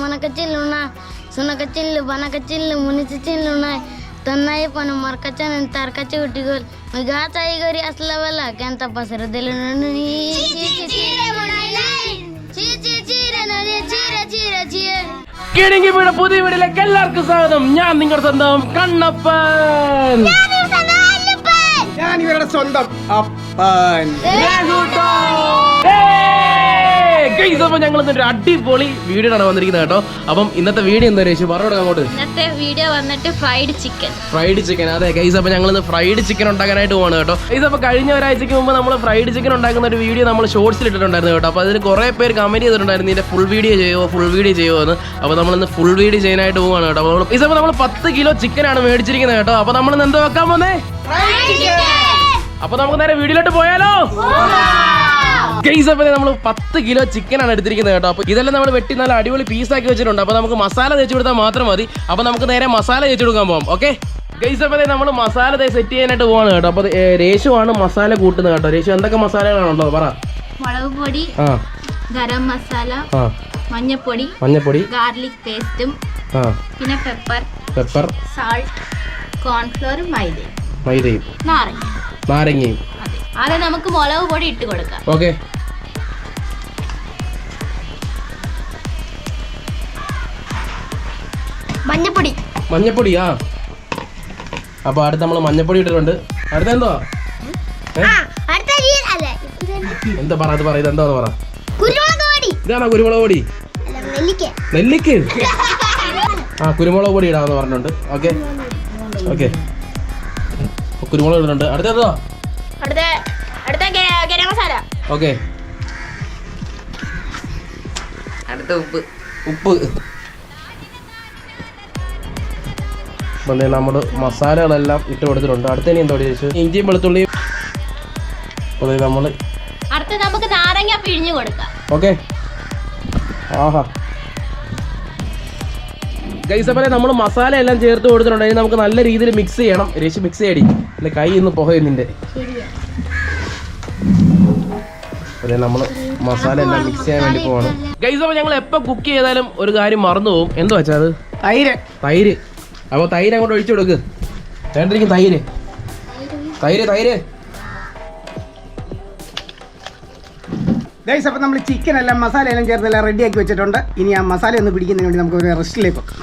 మనక చిల్లున్నా సునక చిల్లు బనక చిల్లు మునిసి చిల్లున్నాయి తన్నాయి పను మరకచ్చని తరకచ్చి ఉట్టిగోలు గాచ ఇగోరి అసలు వల్ల ఎంత పసరు తెలును చీర చీర చీర കിണങ്ങി വീട് പുതിയ വീടിലേക്ക് എല്ലാവർക്കും സ്വാഗതം ഞാൻ നിങ്ങളുടെ സ്വന്തം കണ്ണപ്പൻ ഞാൻ ഇവരുടെ സ്വന്തം അപ്പൻ അപ്പൊ ഞങ്ങൾ ഇന്നൊരു അടിപൊളി വീഡിയോ ആണ് വന്നിരിക്കുന്നത് കേട്ടോ. അപ്പം ഇന്നത്തെ വീഡിയോ എന്താ രേശു പറഞ്ഞു അങ്ങോട്ട്. ഇന്നത്തെ വീഡിയോ വന്നിട്ട് ഫ്രൈഡ് ചിക്കൻ ഫ്രൈഡ് ചിക്കൻ അതെ ഗൈസ് അപ്പൊ ഞങ്ങൾ ഇന്ന് ഫ്രൈഡ് ചിക്കൻ ഉണ്ടാക്കാനായിട്ട് പോകണം കേട്ടോ. ഗൈസ് അപ്പൊ കഴിഞ്ഞ ഒരാഴ്ചക്ക് മുമ്പ് നമ്മൾ ഫ്രൈഡ് ചിക്കൻ ഉണ്ടാക്കുന്ന ഒരു വീഡിയോ നമ്മൾ ഷോർട്സിൽ ഇട്ടിട്ടുണ്ടായിരുന്നു കേട്ടോ. അപ്പൊ അതിന് കുറെ പേര് കമന്റ് ചെയ്തിട്ടുണ്ടായിരുന്നു ഇതിന്റെ ഫുൾ വീഡിയോ ചെയ്യുമോ ഫുൾ വീഡിയോ ചെയ്യുമോ എന്ന്. അപ്പൊ നമ്മൾ ഇന്ന് ഫുൾ വീഡിയോ ചെയ്യാനായിട്ട് പോവാണ് കേട്ടോ. അപ്പോൾ ഗൈസ് അപ്പൊ നമ്മൾ പത്ത് കിലോ ചിക്കൻ ആണ് മേടിച്ചിരിക്കുന്നത് കേട്ടോ. അപ്പൊ നമ്മൾ ഇന്ന് എന്താ വെക്കാൻ പോന്നേ? അപ്പൊ നമുക്ക് നേരെ വീഡിയോയിലോട്ട് പോയാലോ? ഗൈസ് അപ്പോൾ നമ്മൾ പത്ത് കിലോ ചിക്കൻ ആണ് എടുത്തിരിക്കുന്നത് കേട്ടോ. അപ്പോൾ ഇതെല്ലാം നമ്മൾ വെട്ടി നല്ല അടിപൊളി പീസാക്കി വെച്ചിട്ടുണ്ട്. അപ്പോൾ നമുക്ക് മസാല തേച്ച് കൊടുത്താൽ മാത്രം മതി. അപ്പോൾ നമുക്ക് നേരെ മസാല തേച്ച് കൊടുക്കാൻ പോകാം ഓക്കെ ഗൈസ് അപ്പോൾ നമ്മൾ മസാല തേ സെറ്റ് ചെയ്യാനായിട്ട് പോവാണ് കേട്ടോ. അപ്പോൾ രേഷുവാണ് മസാല കൂട്ടുന്നത് കേട്ടോ. രേഷു എന്തൊക്കെ മസാലകളാണുള്ളത് പറ. മുളകുപൊടി ആ. ഗരം മസാല ആ. മഞ്ഞപ്പൊടി മഞ്ഞപ്പൊടി. ഗാർലിക് പേസ്റ്റും ആ. പിന്നെ പെപ്പർ പെപ്പർ സാൾട്ട് കോൺഫ്ലോറും മൈദയും. മൈദയും. നാരങ്ങയും. നാരങ്ങയും. ആദ്യം നമുക്ക് മുളക് പൊടി ഇട്ട് കൊടുക്കാം. ഓക്കെ മഞ്ഞപ്പൊടി. മഞ്ഞപ്പൊടിയാ? അപ്പൊ അടുത്ത് നമ്മൾ മഞ്ഞപ്പൊടി ഇട്ടിട്ടുണ്ട്. അടുത്ത എന്തോ അടുത്ത അല്ലേ എന്താ പറ അത് പറ ഇത് എന്താ പറ? കുരുമുളക് പൊടി. ഇതാണോ കുരുമുളക് പൊടി? നെല്ലിക്ക. നെല്ലിക്ക്? ആ കുരുമുളക് പൊടി ഇടാന്ന് പറഞ്ഞിട്ടുണ്ട്. ഓക്കെ ഓക്കെ കുരുമുളക് ഇടുന്നുണ്ട്. അടുത്തതോ അടുത്ത അടുത്ത ഗരം മസാല. ഓക്കെ. അടുത്ത ഉപ്പ്. ഉപ്പ്. നമ്മൾ മസാലകളെല്ലാം ഇട്ട് കൊടുത്തിട്ടുണ്ട്. അടുത്ത ഇനി എന്തോ ചോദിച്ചു ഇഞ്ചിയും വെളുത്തുള്ളിയും. അപ്പോൾ നമ്മൾ അടുത്ത നമുക്ക് നാരങ്ങ പിഴിഞ്ഞു കൊടുക്കാം. ഓക്കെ. ആഹാ. ഗൈസപ്പനെ നമ്മൾ മസാല എല്ലാം ചേർത്ത് കൊടുത്തിട്ടുണ്ട്. ഇനി നമുക്ക് നല്ല രീതിയിൽ മിക്സ് ചെയ്യണം. രേശി മിക്സ് ചെയ്യടി. അല്ലെ കൈ ഇന്ന് പുകയും അതെ നമ്മൾ മസാല എല്ലാം മിക്സ് ചെയ്യാൻ വേണ്ടി പോവാണ്. ഗൈസ് അപ്പോൾ ഞങ്ങൾ എപ്പോൾ കുക്ക് ചെയ്താലും ഒരു കാര്യം മറന്നു പോകും. എന്തോ വെച്ചാൽ അത്? തൈര്. തൈര്. അപ്പോൾ തൈര് അങ്ങോട്ട് ഒഴിച്ചു കൊടുക്ക്. വേണ്ടിരിക്കും തൈര്. തൈര് തൈര്. ഗൈസ് അപ്പം നമ്മൾ ചിക്കൻ എല്ലാം മസാല എല്ലാം ചേർത്ത് എല്ലാം റെഡിയാക്കി വെച്ചിട്ടുണ്ട്. ഇനി ആ മസാല ഒന്ന് പിടിക്കുന്നതിന് വേണ്ടി നമുക്ക് ഒരു റെസ്റ്റിലേക്ക് വെക്കാം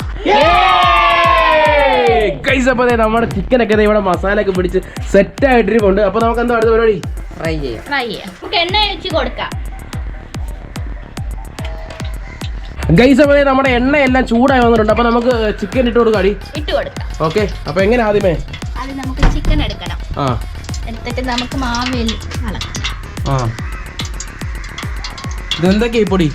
ഗൈസ് അപ്പോൾ നമ്മുടെ ചിക്കനൊക്കെ ഇവിടെ മസാല ഒക്കെ പിടിച്ച് സെറ്റ് ആയിട്ടിരിപ്പുണ്ട്. അപ്പോൾ നമുക്ക് എന്താ അടുത്ത പരിപാടി? ഫ്രൈ ചെയ്യാം. ഫ്രൈ ചെയ്യാം. നമുക്ക് എണ്ണ ഒഴിച്ച് കൊടുക്കാം. ഗൈസ് അപ്പോൾ നമ്മുടെ എണ്ണ എല്ലാം ചൂടായി വന്നിട്ടുണ്ട്. അപ്പോൾ നമുക്ക് ചിക്കൻ ഇട്ട് കൊടുക്കാം അടി. ഇട്ട് കൊടുക്കാം. ഓക്കെ അപ്പോൾ എങ്ങനെ ആദ്യമേ? ആദ്യം നമുക്ക് ചിക്കൻ എടുക്കണം. ആ. എടുത്തിട്ട് നമുക്ക് മാവിൽ അളക്കാം. ആ. ഇതെന്തൊക്കെയാ ഈ പൊടി?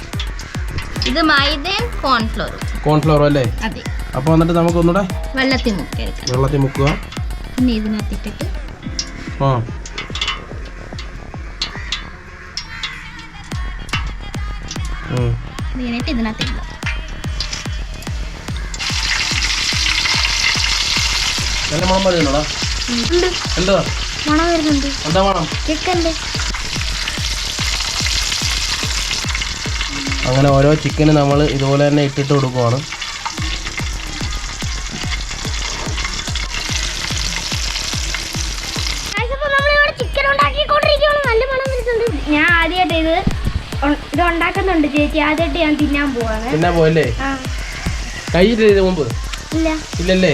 ഇത് മൈദയും കോൺഫ്ലോറും കോൺഫ്ലോറും അല്ലേ? അതെ. അപ്പോൾ എന്നിട്ട് നമുക്ക് ഒന്നുകൂടെ വെള്ളത്തിൽ മുക്കുക വെള്ളത്തി വെള്ളത്തിൽ മുക്കുക പിന്നെ ഇതിനകത്തിട്ടിട്ട് ആ. ഉം. ഇതിനകത്ത് ഇതിനകത്തിട്ട് നല്ല മണം വരുന്നുണ്ടോ? എന്താ? മണം വരുന്നുണ്ട്. എന്താ മണം? ചിക്കന്റെ അങ്ങനെ ഓരോ ചിക്കന് നമ്മൾ ഇതുപോലെ തന്നെ ഇട്ടിട്ട് കൊടുക്കുവാണ്. ഇത് ചേച്ചി. ആദ്യമായിട്ട് ഞാൻ തിന്നാൻ പോവാണ്. തിന്നാൻ പോവല്ലേ കഴിച്ചിട്ട് കഴിച്ചിട്ടില്ല മുമ്പ്? ഇല്ല. ഇല്ലല്ലേ?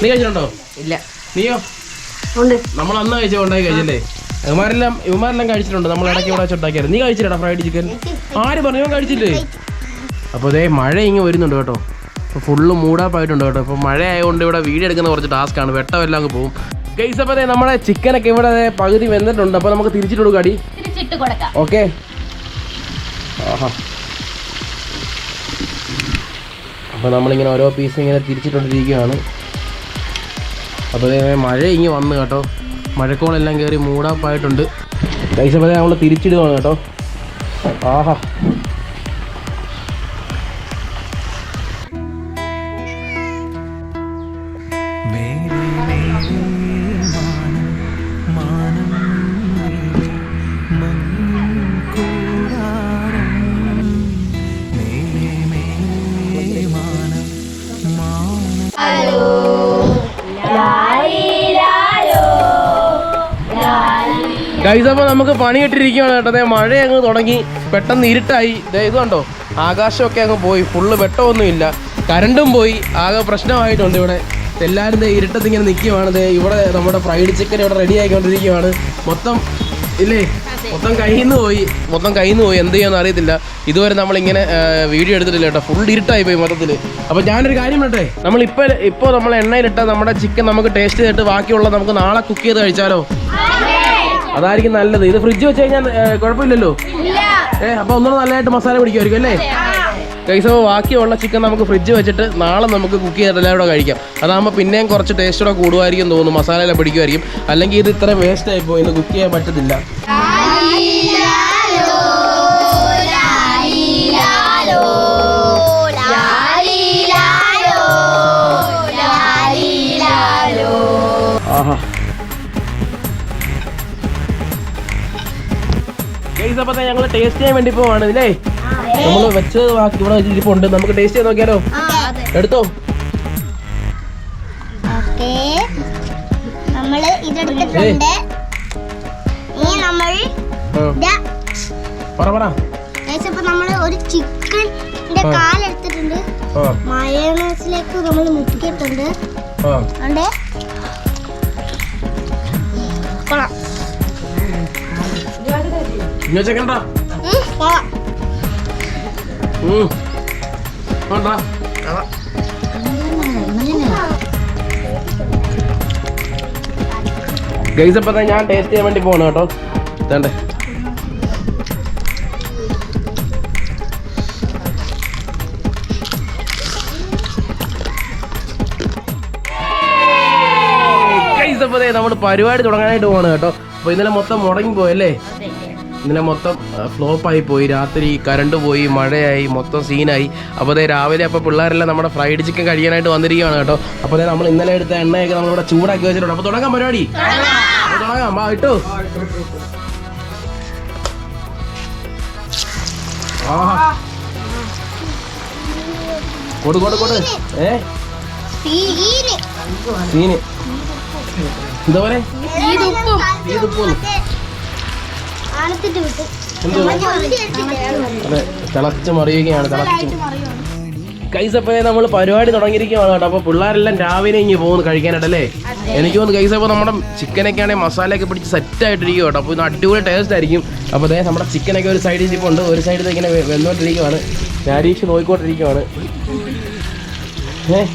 നീ കഴിച്ചിട്ടുണ്ടോ? ഇല്ല. നീയോ? ഉണ്ട്. നമ്മൾ അന്ന് കഴിച്ച ഉണ്ടാക്കി കഴിച്ചല്ലേ? ഇവന്മാരെല്ലാം ഇവന്മാരെല്ലാം കഴിച്ചിട്ടുണ്ട്. നമ്മൾ ഇടയ്ക്ക് ഇവിടെ വെച്ച് ഉണ്ടാക്കിയത് നീ കഴിച്ചിട്ടാ ഫ്രൈഡ് ചിക്കൻ ആര് പറഞ്ഞു ഇവൻ കഴിച്ചില്ലേ? അപ്പോൾ അതേ മഴ ഇങ്ങ് വരുന്നുണ്ട് കേട്ടോ. അപ്പോൾ ഫുള്ള് മൂടാപ്പ് ആയിട്ടുണ്ട് കേട്ടോ. ഇപ്പോൾ മഴ ആയതുകൊണ്ട് ഇവിടെ വീഡിയോ എടുക്കുന്ന കുറച്ച് ടാസ്ക്കാണ് വെട്ടമെല്ലാം അങ്ങ് പോകും ഗൈസ് അപ്പോൾ ദേ നമ്മുടെ ചിക്കനൊക്കെ ഇവിടെ പകുതി വെന്നിട്ടുണ്ട് അപ്പോൾ നമുക്ക് തിരിച്ചിട്ട് കൊടുക്കാടി അടി. തിരിച്ചിട്ട് കൊടുക്കാം. ഓക്കെ ആഹാ. അപ്പോൾ നമ്മളിങ്ങനെ ഓരോ പീസ് ഇങ്ങനെ തിരിച്ചിട്ടോണ്ടിരിക്കുകയാണ്. അപ്പോൾ മഴ ഇങ്ങനെ വന്നു കേട്ടോ. മഴക്കോളെല്ലാം കയറി മൂടാപ്പായിട്ടുണ്ട്. കഴിച്ചപ്പോൾ നമ്മൾ തിരിച്ചിടുകയാണ് കേട്ടോ. ആഹാ. ഗൈസ് അപ്പോൾ നമുക്ക് പണി കിട്ടിയിരിക്കുകയാണ് കേട്ടോ. മഴ അങ്ങ് തുടങ്ങി. പെട്ടെന്ന് ഇരുട്ടായി. ഇത് കണ്ടോ? ആകാശമൊക്കെ അങ്ങ് പോയി. ഫുള്ള് വെട്ടമൊന്നുമില്ല കരണ്ടും പോയി. ആകെ പ്രശ്നമായിട്ടുണ്ട് ഇവിടെ. എല്ലാവരും ഇരുട്ടത്ത് ഇങ്ങനെ നിൽക്കുകയാണ്. ഇവിടെ നമ്മുടെ ഫ്രൈഡ് ചിക്കൻ ഇവിടെ റെഡി ആയിക്കൊണ്ടിരിക്കുകയാണ്. മൊത്തം ഇല്ലേ? മൊത്തം കയ്യിൽ പോയി. മൊത്തം കയ്യിൽ പോയി. എന്ത് ചെയ്യാന്ന് അറിയത്തില്ല. ഇതുവരെ നമ്മളിങ്ങനെ വീഡിയോ എടുത്തിട്ടില്ല കേട്ടോ. ഫുൾ ഇരുട്ടായി പോയി മൊത്തത്തിൽ അപ്പോൾ ഞാനൊരു കാര്യം കേട്ടേ നമ്മൾ ഇപ്പോൾ ഇപ്പോൾ നമ്മൾ എണ്ണയിലിട്ട നമ്മുടെ ചിക്കൻ നമുക്ക് ടേസ്റ്റ് ചെയ്തിട്ട് ബാക്കിയുള്ള നമുക്ക് നാളെ കുക്ക് ചെയ്ത് കഴിച്ചാലോ? അതായിരിക്കും നല്ലത്. ഇത് ഫ്രിഡ്ജ് വെച്ച് കഴിഞ്ഞാൽ കുഴപ്പമില്ലല്ലോ? ഏ അപ്പൊ ഒന്നുകൂടെ നല്ലതായിട്ട് മസാല പിടിക്കുമായിരിക്കും അല്ലേ? കൈസോ ബാക്കിയുള്ള ചിക്കൻ നമുക്ക് ഫ്രിഡ്ജ് വെച്ചിട്ട് നാളെ നമുക്ക് കുക്ക് ചെയ്ത് എല്ലാം കൂടെ കഴിക്കാം. അതാകുമ്പോൾ പിന്നെയും കുറച്ച് ടേസ്റ്റോടെ കൂടുമായിരിക്കും തോന്നുന്നു. മസാല എല്ലാം പിടിക്കുമായിരിക്കും. അല്ലെങ്കിൽ ഇത് ഇത്ര വേസ്റ്റ് ആയി പോയി ഇന്ന് കുക്ക് ചെയ്യാൻ പറ്റത്തില്ല. ആഹാ. ഗൈസ് അപ്പോൾ ഞങ്ങൾ ടേസ്റ്റ് ചെയ്യാൻ വേണ്ടി പോവാണ് ഇല്ലേ? നമ്മൾ വെച്ചത് ബാക്കി ഇവിടെ ഉണ്ട് നമുക്ക് ടേസ്റ്റ് ചെയ്ത് നോക്കിയാലോ? എടുത്തോ? നമ്മൾ ഇതെടുത്തിട്ടുണ്ട്. ഇനി നമ്മൾ പറ പറ. ഒരു. കാലെടുത്തിട്ടുണ്ട്. മയോണൈസിലേക്ക് നമ്മൾ മുക്കിയിട്ടുണ്ട്. അതുകൊണ്ട് ഉം. വേണ്ട ഗൈസ് അപ്പോൾ ഞാൻ ടേസ്റ്റ് ചെയ്യാൻ വേണ്ടി പോകണം കേട്ടോ. തേണ്ടേ ഗൈസ് അപ്പോൾ നമ്മൾ പരിപാടി തുടങ്ങാനായിട്ട് പോവാണ് കേട്ടോ. അപ്പോൾ ഇന്നലെ മൊത്തം മുടങ്ങി പോയല്ലേ ഇന്നലെ മൊത്തം ഫ്ലോപ്പായി പോയി. രാത്രി കറണ്ട് പോയി മഴയായി മൊത്തം സീനായി. അപ്പോൾ അതേ രാവിലെ അപ്പോൾ പിള്ളേരെല്ലാം നമ്മുടെ ഫ്രൈഡ് ചിക്കൻ കഴിക്കാനായിട്ട് വന്നിരിക്കുകയാണ് കേട്ടോ. അപ്പോൾ അതേ നമ്മൾ ഇന്നലെ എടുത്ത എണ്ണയൊക്കെ നമ്മളിവിടെ ചൂടാക്കി വെച്ചിട്ടുണ്ട്. അപ്പോൾ തുടങ്ങാം പരിപാടി. തുടങ്ങാം. വാ ഇട്ടു. ആ കൊടു കൊടു കൊടു. ഏ? സീന്. എന്താ പോലെ? ഈതുപ്പൂന്ന് ആണത്തിട്ട് വിട്ട് എന്തോ അതെ തിളച്ച് മറിയുകയാണ് തിളച്ച്. കൈസപ്പേ നമ്മൾ പരിപാടി തുടങ്ങിയിരിക്കുകയാണ് കേട്ടോ. അപ്പോൾ പിള്ളേരെല്ലാം രാവിലെ ഇങ്ങനെ പോകുന്നു കഴിക്കാനായിട്ടല്ലേ എനിക്ക് തോന്നുന്നു കൈസപ്പ നമ്മുടെ ചിക്കനൊക്കെ ആണെങ്കിൽ മസാലയൊക്കെ പിടിച്ച് സെറ്റ് ആയിട്ടിരിക്കും കേട്ടോ. അപ്പോൾ ഇത് അടിപൊളി ടേസ്റ്റ് ആയിരിക്കും. അപ്പോൾ അതേ നമ്മുടെ ചിക്കനൊക്കെ ഒരു സൈഡിൽ ഉണ്ട്. ഒരു സൈഡിൽ ഇങ്ങനെ വെന്നോണ്ടിരിക്കുവാണ്. രാരീഷ് നോക്കിക്കൊണ്ടിരിക്കുവാണ് ഏഹ്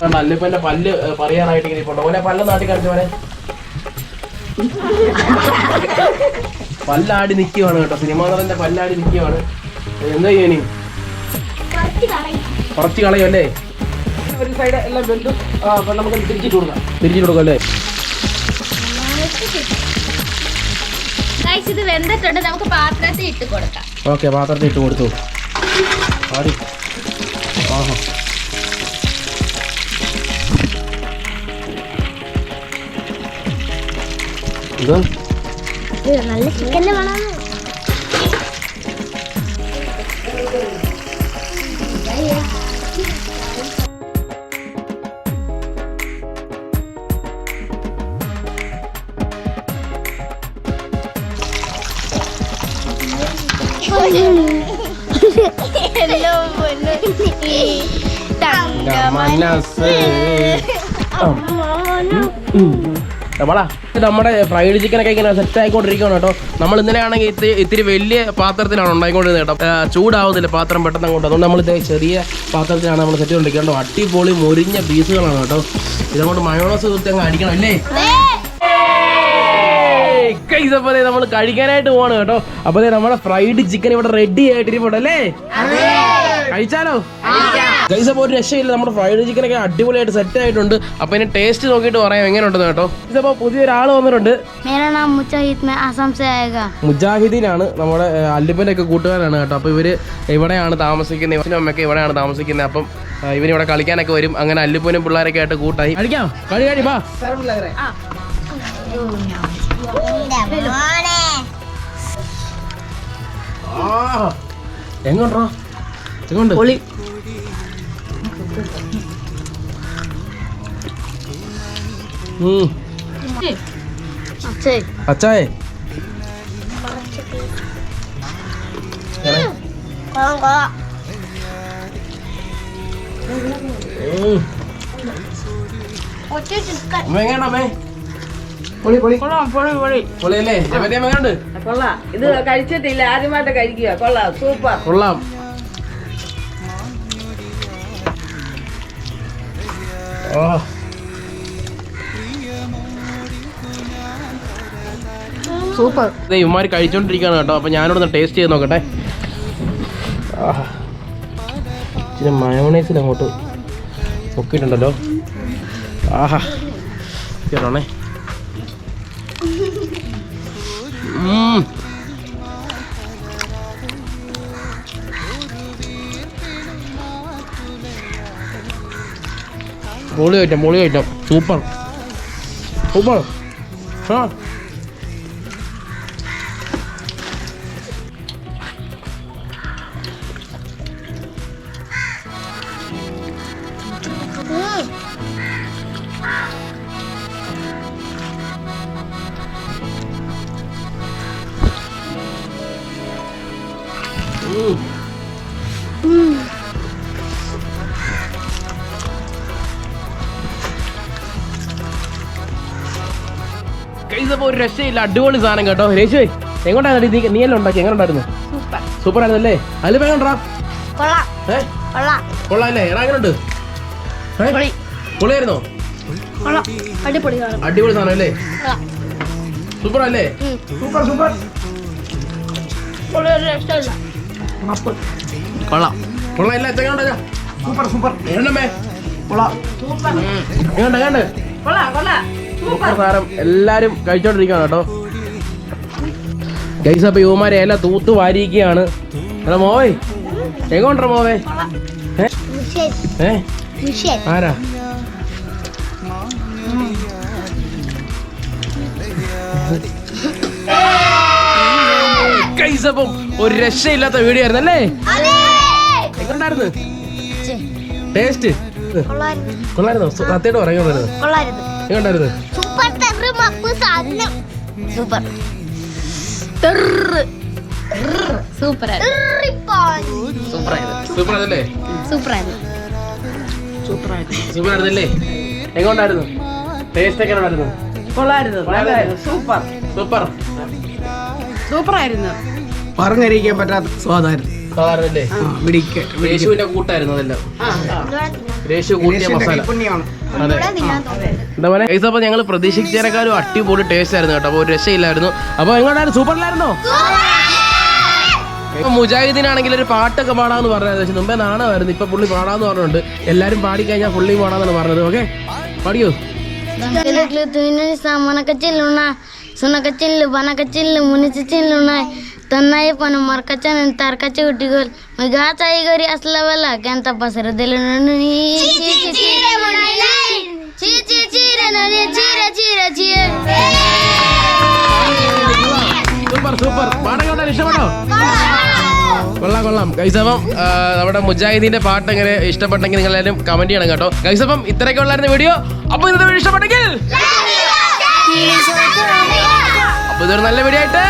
കണ്ട അല്ലിപ്പന്റെ പല്ല് പറയാനായിട്ട് ഇങ്ങനെ ഇപ്പോൾ ഓനെ പല്ല് നാട്ടിൽ പോലെ പല്ലാടി നിൽക്കുവാണ് കേട്ടോ. സിനിമാ നടന്റെ പല്ലാടി നിൽക്കുവാണ് എന്താ ചെയ്യണി കുറച്ച് കളയും. അല്ലേ? ഒരു സൈഡ് എല്ലാം ബെൽറ്റും നമുക്ക് തിരിച്ചിട്ട് കൊടുക്കാം. തിരിച്ചിട്ട് കൊടുക്കാം അല്ലേ? ഗൈസ് ഇത് വെന്തിട്ടുണ്ട്. നമുക്ക് പാത്രത്തിൽ ഇട്ട് കൊടുക്കാം. ഓക്കെ പാത്രത്തിൽ ഇട്ട് കൊടുത്തു. ആടി ആഹാ. ഇത്? നല്ല ചിക്കന്റെ മണം മനസ്സ് നമ്മളാ ഇത് നമ്മുടെ ഫ്രൈഡ് ചിക്കനൊക്കെ ഇങ്ങനെ സെറ്റ് ആയിക്കൊണ്ടിരിക്കുകയാണ് കേട്ടോ. നമ്മൾ ഇന്നലെ ആണെങ്കിൽ ഇത്തിരി വലിയ പാത്രത്തിലാണ് ഉണ്ടായിക്കൊണ്ടിരുന്നത് കേട്ടോ. ചൂടാവുന്നില്ല പാത്രം പെട്ടെന്ന് അങ്ങോട്ട്. അതുകൊണ്ട് നമ്മൾ ചെറിയ പാത്രത്തിലാണ് നമ്മൾ സെറ്റ് കൊണ്ടിരിക്കുന്നത് അടിപൊളി മുരിഞ്ഞ പീസുകളാണ് കേട്ടോ. ഇതങ്ങോട്ട് മയോണസ് കുത്തി അങ്ങ് അടിക്കണം അല്ലേ? ഗൈസ് നമ്മൾ കഴിക്കാനായിട്ട് പോവാണ് കേട്ടോ. അപ്പോൾ നമ്മുടെ ഫ്രൈഡ് ചിക്കൻ ഇവിടെ റെഡി ആയിട്ടിരിപ്പുണ്ട് അല്ലേ? കഴിച്ചാലോ? ഗൈസ് അപ്പോൾ ഒരു രക്ഷയില്ല. നമ്മുടെ ഫ്രൈഡ് ചിക്കൻ ഒക്കെ അടിപൊളിയായിട്ട് സെറ്റ് ആയിട്ടുണ്ട്. അപ്പൊ ഇനി ടേസ്റ്റ് നോക്കിയിട്ട് പറയാം എങ്ങനെയുണ്ടെന്ന് കേട്ടോ. ഇതപ്പോ പുതിയൊരാൾ വന്നിട്ടുണ്ട്. മുജാഹിദീനാണ് നമ്മുടെ അല്ലിപ്പന്റെ ഒക്കെ കൂട്ടുകാരാണ് കേട്ടോ. അപ്പൊ ഇവർ ഇവിടെയാണ് താമസിക്കുന്നത്. അച്ഛനും അമ്മയൊക്കെ ഇവിടെയാണ് താമസിക്കുന്നത്. അപ്പം ഇവനിവിടെ കളിക്കാനൊക്കെ വരും. അങ്ങനെ അല്ലിപ്പനും പിള്ളേരൊക്കെ ആയിട്ട് കൂട്ടായി. കളിക്കാം. കളി കളി എങ്ങോട്ടോ? അച്ചായേ. പൊളി എങ്ങനെയുണ്ട് കൊള്ളാം. ഇത് കഴിച്ചിട്ടില്ല. ആദ്യമായിട്ട് കഴിക്കുക. കൊള്ളാം. സൂപ്പർ. കൊള്ളാം. സൂപ്പർ. ഇവന്മാർ കഴിച്ചോണ്ടിരിക്കുകയാണ് കേട്ടോ. അപ്പൊ ഞാനിവിടെ ടേസ്റ്റ് ചെയ്ത് നോക്കട്ടെ. ഇച്ചിരി മയോണൈസിൽ അങ്ങോട്ട് നോക്കിയിട്ടുണ്ടല്ലോ ആഹാ. കേട്ടോണേ പൊളി ഐറ്റം പൊളി ഐറ്റം. സൂപ്പർ. സൂപ്പർ. ആ രക്ഷയില്ല. അടിപൊളി സാധനം കേട്ടോ. രേശുവേ എങ്ങോട്ടായിരുന്നു നീ നീ എല്ലാം ഉണ്ടാക്കി എങ്ങനെ ഉണ്ടായിരുന്നു? സൂപ്പർ. ആയിരുന്നല്ലേ അതിൽ വേണ്ടാ കൊള്ളാം. ഏ? കൊള്ളാം. കൊള്ളാല്ലേ? എടാ എങ്ങനെയുണ്ട്? പൊളിയായിരുന്നോ? കൊള്ളാം. അടിപൊളി സാധനം. അല്ലേ? സൂപ്പർ അല്ലേ സൂപ്പർ സൂപ്പർ. കൊള്ളാം. കൊള്ളാം. ഇല്ല എങ്ങനെയുണ്ടാ സൂപ്പർ സൂപ്പർ. എണ്ണമേ കൊള്ളാം. എങ്ങനെയുണ്ട് എങ്ങനെയുണ്ട് കൊള്ളാം കൊള്ളാം. സാധനം എല്ലാരും കഴിച്ചോണ്ടിരിക്കുകയാണ് കേട്ടോ. ഗൈസ് അപ്പൊ യുവമാരെ എല്ലാം തൂത്ത് വാരിയിരിക്കുകയാണ്. എടാ മോവേ എങ്ങോട്ടാ മോവേ? ഏ? ആരാ? ഗൈസ് അപ്പം ഒരു രക്ഷയില്ലാത്ത വീഡിയോ ആയിരുന്നു അല്ലേ? എങ്ങോട്ടായിരുന്നു? ടേസ്റ്റ് കൊള്ളായിരുന്നു കൊള്ളായിരുന്നോ സത്യമായിട്ട് പറയുന്നു കൊള്ളായിരുന്നു എങ്ങോട്ടായിരുന്നു സൂപ്പർ തെറ് മപ്പ് സാധനം. സൂപ്പർ. സൂപ്പർ സൂപ്പർ സൂപ്പർ ആയിരുന്നു സൂപ്പർ ആയിരുന്നല്ലേ എങ്ങോട്ടായിരുന്നു? ടേസ്റ്റ് ഒക്കെ ഉണ്ടായിരുന്നു കൊള്ളായിരുന്നു. നല്ലതായിരുന്നു സൂപ്പർ. സൂപ്പർ. സൂപ്പറായിരുന്നു. പറഞ്ഞറിയിക്കാൻ പറ്റാത്ത സ്വാദായിരുന്നു. സാധാരണല്ലേ? പിടിക്ക രേഷുവിന്റെ കൂട്ടായിരുന്നു അതെല്ലാം. രേഷു കൂട്ടിയ മസാല. പുണ്യമാണ് അതെ. എന്താ ഗൈസ് അപ്പൊ ഞങ്ങൾ പ്രതീക്ഷിച്ചതിനേക്കാളും അടിപൊളി ടേസ്റ്റ് ആയിരുന്നു കേട്ടോ. അപ്പൊ ഒരു രക്ഷയില്ലായിരുന്നു. അപ്പൊ എങ്ങോട്ടായിരുന്നു സൂപ്പറിലായിരുന്നോ? ഇപ്പൊ മുജാഹിദീനാണെങ്കിൽ ഒരു പാട്ടൊക്കെ പാടാന്ന് പറഞ്ഞത് പക്ഷെ മുമ്പേ നാണമായിരുന്നു. ഇപ്പൊ പുള്ളി പാടാന്ന് പറഞ്ഞിട്ടുണ്ട്. എല്ലാരും പാടിക്കഴിഞ്ഞാൽ പുള്ളി പാടാന്നാണ് പറഞ്ഞത്. ഓക്കെ? പാടിയോ? ini sama nak kecil luna, suna kecil lu, tak pasar delu nunu ni. Ci ci ci ci ci ci nuni cira cira cira. Super super പാടം കേട്ടാൽ ഇഷ്ടപ്പെട്ടോ കൊള്ളാം കൊള്ളാം. ഗൈസപ്പം നമ്മുടെ മുജാഹിദീന്റെ പാട്ട് എങ്ങനെ ഇഷ്ടപ്പെട്ടെങ്കിൽ നിങ്ങൾ എല്ലാവരും കമന്റ് ചെയ്യണം കേട്ടോ. ഗൈസപ്പം ഇത്രയൊക്കെ ഉള്ളായിരുന്നു വീഡിയോ അപ്പൊ ഇന്നത്തെ വീഡിയോ ഇഷ്ടപ്പെട്ടെങ്കിൽ അപ്പൊ ഇതൊരു നല്ല വീഡിയോ ആയിട്ട്